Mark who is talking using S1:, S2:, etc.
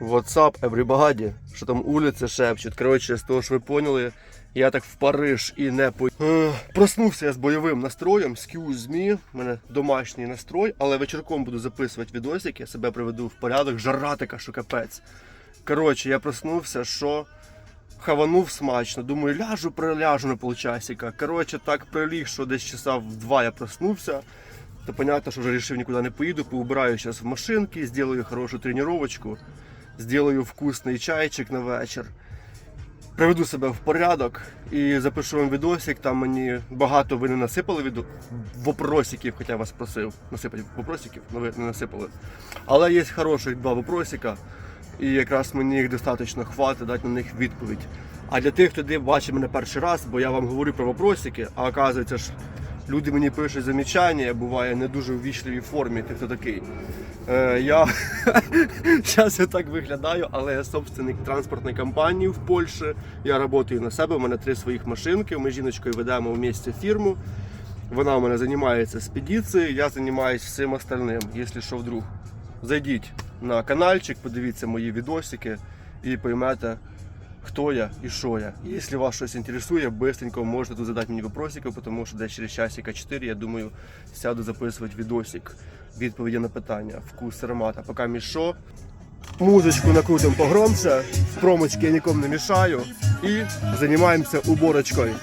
S1: WhatsApp, everybody, що там улиці шепчуть. Коротше, з того, що ви поняли, я так в Париж і не по... Проснувся я з бойовим настроєм, excuse me, у мене домашній настрой, але вечірком буду записувати відосик, я себе приведу в порядок, жара така, що капець. Коротше, я проснувся, що хаванув смачно. Думаю, ляжу, приляжу на полчасика. Коротше, так приліг, що десь часа в два я проснувся. То понятно, що вже вирішив нікуди не поїду, поубираю зараз в машинки, зроблю хорошу тренувачку, зроблю вкусний чайчик на вечір. Приведу себе в порядок і запишу вам відосик. Там мені багато ви не насипали віду... вопросиків, хоча я вас просив насипати вопросиків, але ви не насипали. Але є хороших два вопросика, і якраз мені їх достатньо хватить дати на них відповідь. А для тих, хто бачить мене перший раз, бо я вам говорю про вопросики, а оказується ж люди мені пишуть замічання, буває не дуже у вічливій формі, ти хто такий. Е, я зараз я так виглядаю, але я собственник транспортної компанії в Польщі. Я працюю на себе, у мене три своїх машинки. Ми з жіночкою ведемо в місті фірму. Вона у мене займається спедицією, я займаюся всім остальним, якщо що вдруг. Зайдіть на каналчик, подивіться мої відосики і поймете, хто я і що я. Якщо вас щось інтересує, швидко можете тут задати мені вопросики, тому що десь через часика 4, я думаю, сяду записувати відосик, відповіді на питання, вкус, аромата. Поки між що, музичку накрутимо погромче, в промочки я нікому не мішаю і займаємося уборочкою.